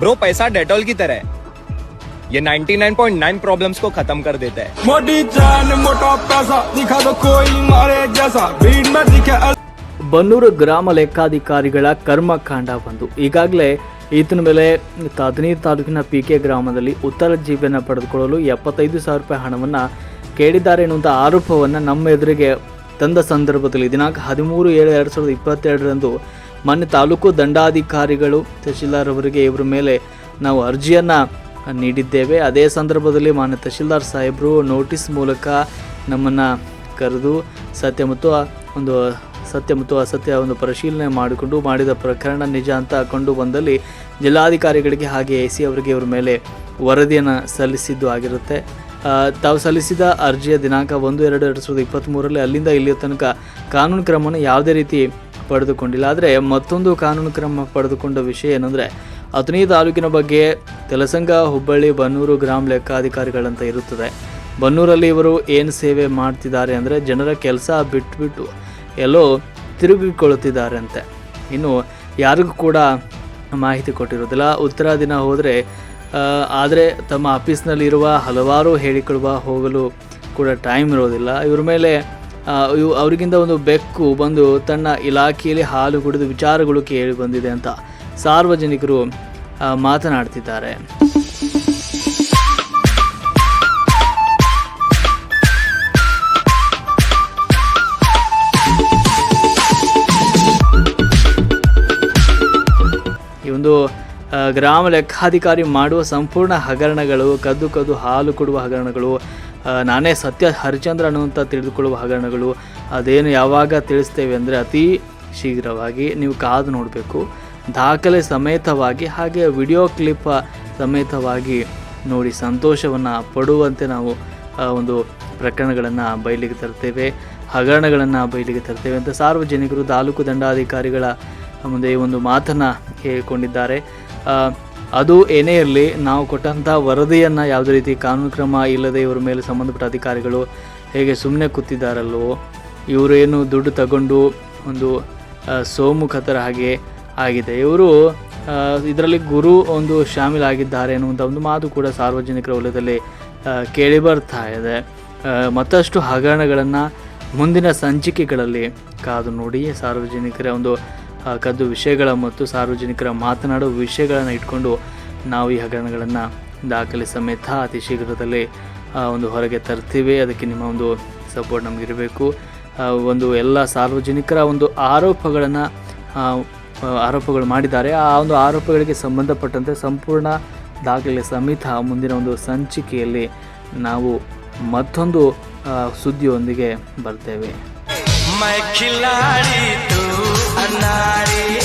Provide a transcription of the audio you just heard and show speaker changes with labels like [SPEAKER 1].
[SPEAKER 1] Bro पैसा Dettol की तरह है ये 99.9 प्रॉब्लम्स को खत्म कर देता है
[SPEAKER 2] मोटी जान मोटा पैसा दिखा दो कोई मारे जैसा भीड़ में दिखे
[SPEAKER 3] ಬನ್ನೂರು ಗ್ರಾಮ ಲೆಕ್ಕಾಧಿಕಾರಿಗಳ ಕರ್ಮಕಾಂಡ ಬಂದು ಈಗಾಗಲೇ ಈತನ ಮೇಲೆ ಹದಿನೈದು ತಾಲೂಕಿನ ಪಿ ಕೆ ಗ್ರಾಮದಲ್ಲಿ ಉತ್ತರ ಜೀವನ ಪಡೆದುಕೊಳ್ಳಲು ಎಪ್ಪತ್ತೈದು ಸಾವಿರ ರೂಪಾಯಿ ಹಣವನ್ನು ಕೇಳಿದ್ದಾರೆ ಎನ್ನುವಂಥ ಆರೋಪವನ್ನು ನಮ್ಮ ಎದುರಿಗೆ ತಂದ ಸಂದರ್ಭದಲ್ಲಿ ದಿನಾಂಕ ಹದಿಮೂರು ಏಳು ಎರಡು ಸಾವಿರದ ಇಪ್ಪತ್ತೆರಡರಂದು ಮೊನ್ನೆ ತಾಲೂಕು ದಂಡಾಧಿಕಾರಿಗಳು ತಹಶೀಲ್ದಾರ್ ಅವರಿಗೆ ಇವರ ಮೇಲೆ ನಾವು ಅರ್ಜಿಯನ್ನು ನೀಡಿದ್ದೇವೆ. ಅದೇ ಸಂದರ್ಭದಲ್ಲಿ ಮಾನ್ಯ ತಹಶೀಲ್ದಾರ್ ಸಾಹೇಬರು ನೋಟಿಸ್ ಮೂಲಕ ನಮ್ಮನ್ನು ಕರೆದು ಸತ್ಯ ಮತ್ತು ಒಂದು ಸತ್ಯ ಮತ್ತು ಅಸತ್ಯ ಒಂದು ಪರಿಶೀಲನೆ ಮಾಡಿಕೊಂಡು ಮಾಡಿದ ಪ್ರಕರಣ ನಿಜ ಅಂತ ಕಂಡು ಬಂದಲ್ಲಿ ಜಿಲ್ಲಾಧಿಕಾರಿಗಳಿಗೆ ಹಾಗೆ ಎ ಸಿ ಅವರಿಗೆ ಇವರ ಮೇಲೆ ವರದಿಯನ್ನು ಸಲ್ಲಿಸಿದ್ದು ಆಗಿರುತ್ತೆ. ತಾವು ಸಲ್ಲಿಸಿದ ಅರ್ಜಿಯ ದಿನಾಂಕ ಒಂದು, ಎರಡು ಎರಡು ಸಾವಿರದ ಇಪ್ಪತ್ತ್ಮೂರರಲ್ಲಿ ಅಲ್ಲಿಂದ ಇಲ್ಲಿಯ ತನಕ ಕಾನೂನು ಕ್ರಮವನ್ನು ಯಾವುದೇ ರೀತಿ ಪಡೆದುಕೊಂಡಿಲ್ಲ. ಆದರೆ ಮತ್ತೊಂದು ಕಾನೂನು ಕ್ರಮ ಪಡೆದುಕೊಂಡ ವಿಷಯ ಏನಂದರೆ, ಅಥಣಿ ತಾಲೂಕಿನ ಬಗ್ಗೆ ತೆಲಸಂಗ, ಹುಬ್ಬಳ್ಳಿ, ಬನ್ನೂರು ಗ್ರಾಮ ಲೆಕ್ಕಾಧಿಕಾರಿಗಳಂತ ಇರುತ್ತದೆ. ಬನ್ನೂರಲ್ಲಿ ಇವರು ಏನು ಸೇವೆ ಮಾಡ್ತಿದ್ದಾರೆ ಅಂದರೆ ಜನರ ಕೆಲಸ ಬಿಟ್ಬಿಟ್ಟು ಎಲ್ಲೋ ತಿರುಗಿಕೊಳ್ಳುತ್ತಿದ್ದಾರೆ ಅಂತೆ ಇನ್ನು ಯಾರಿಗೂ ಕೂಡ ಮಾಹಿತಿ ಕೊಟ್ಟಿರೋದಿಲ್ಲ ಉತ್ತರ ದಿನ ಹೋದರೆ ಆದರೆ ತಮ್ಮ ಆಫೀಸ್ನಲ್ಲಿರುವ ಹಲವಾರು ಹೇಳಿಕೊಳ್ಳುವ ಹೋಗಲು ಕೂಡ ಟೈಮ್ ಇರೋದಿಲ್ಲ. ಇವ್ರ ಮೇಲೆ ಅವರಿಗಿಂತ ಒಂದು ಬೆಕ್ಕು, ಬಂದು ತನ್ನ ಇಲಾಖೆಯಲ್ಲಿ ಹಾಲು ಕುಡಿದು ವಿಚಾರಗಳು ಕೇಳಿ ಬಂದಿದೆ ಅಂತ ಸಾರ್ವಜನಿಕರು ಮಾತನಾಡ್ತಿದ್ದಾರೆ. ಈ ಒಂದು ಗ್ರಾಮ ಲೆಕ್ಕಾಧಿಕಾರಿ ಮಾಡುವ ಸಂಪೂರ್ಣ ಹಗರಣಗಳು, ಕದ್ದು ಕದ್ದು ಹಾಲು ಕೊಡುವ ಹಗರಣಗಳು ನಾನೇ ಸತ್ಯ ಹರಿಚಂದ್ರ ಅನ್ನುವಂಥ ತಿಳಿದುಕೊಳ್ಳುವ ಹಗರಣಗಳು, ಅದೇನು ಯಾವಾಗ ತಿಳಿಸ್ತೇವೆ ಅಂದರೆ ಅತಿ ಶೀಘ್ರವಾಗಿ ನೀವು ಕಾದು ನೋಡಬೇಕು. ದಾಖಲೆ ಸಮೇತವಾಗಿ ಹಾಗೆ ವಿಡಿಯೋ ಕ್ಲಿಪ್ ಸಮೇತವಾಗಿ ನೋಡಿ ಸಂತೋಷವನ್ನು ಪಡುವಂತೆ ನಾವು ಒಂದು ಪ್ರಕರಣಗಳನ್ನು ಬಯಲಿಗೆ ತರ್ತೇವೆ, ಹಗರಣಗಳನ್ನು ಬಯಲಿಗೆ ತರ್ತೇವೆ ಅಂತ ಸಾರ್ವಜನಿಕರು, ತಾಲೂಕು ದಂಡಾಧಿಕಾರಿಗಳ ಮುಂದೆ ಒಂದು ಮಾತನ್ನು ಹೇಳಿಕೊಂಡಿದ್ದಾರೆ. ಅದು ಏನೇ ಇರಲಿ, ನಾವು ಕೊಟ್ಟಂಥ ವರದಿಯನ್ನು ಯಾವುದೇ ರೀತಿ ಕಾನೂನು ಕ್ರಮ ಇಲ್ಲದೆ ಇವರ ಮೇಲೆ ಸಂಬಂಧಪಟ್ಟ ಅಧಿಕಾರಿಗಳು ಹೇಗೆ ಸುಮ್ಮನೆ ಕೂತಿದ್ದಾರಲ್ಲೋ ಇವರೇನು ದುಡ್ಡು ತಗೊಂಡು ಒಂದು ಸೋಮುಖತರ ಹಾಗೆ ಆಗಿದೆ. ಇವರು ಇದರಲ್ಲಿ ಗುರು ಒಂದು ಶಾಮೀಲಾಗಿದ್ದಾರೆ ಅನ್ನುವಂಥ ಒಂದು ಮಾತು ಕೂಡ ಸಾರ್ವಜನಿಕರ ವಲಯದಲ್ಲಿ ಕೇಳಿ ಬರ್ತಾ ಇದೆ. ಮತ್ತಷ್ಟು ಹಗರಣಗಳನ್ನು ಮುಂದಿನ ಸಂಚಿಕೆಗಳಲ್ಲಿ ಕಾದು ನೋಡಿ ಸಾರ್ವಜನಿಕರ ಒಂದು ಕದ್ದು ವಿಷಯಗಳ ಮತ್ತು ಸಾರ್ವಜನಿಕರ ಮಾತನಾಡುವ ವಿಷಯಗಳನ್ನು ಇಟ್ಕೊಂಡು ನಾವು ಈ ಹಗರಣಗಳನ್ನು ದಾಖಲೆ ಸಮೇತ ಅತಿ ಶೀಘ್ರದಲ್ಲಿ ಒಂದು ಹೊರಗೆ ತರ್ತೀವಿ. ಅದಕ್ಕೆ ನಿಮ್ಮ ಒಂದು ಸಪೋರ್ಟ್ ನಮಗಿರಬೇಕು. ಒಂದು ಎಲ್ಲ ಸಾರ್ವಜನಿಕರ ಒಂದು ಆರೋಪಗಳನ್ನು ಆರೋಪಗಳು ಮಾಡಿದ್ದಾರೆ. ಆ ಒಂದು ಆರೋಪಗಳಿಗೆ ಸಂಬಂಧಪಟ್ಟಂತೆ ಸಂಪೂರ್ಣ ದಾಖಲೆ ಸಮೇತ ಮುಂದಿನ ಒಂದು ಸಂಚಿಕೆಯಲ್ಲಿ ನಾವು ಮತ್ತೊಂದು ಸುದ್ದಿಯೊಂದಿಗೆ ಬರ್ತೇವೆ.
[SPEAKER 2] मैं खिलाड़ी तू अनाड़ी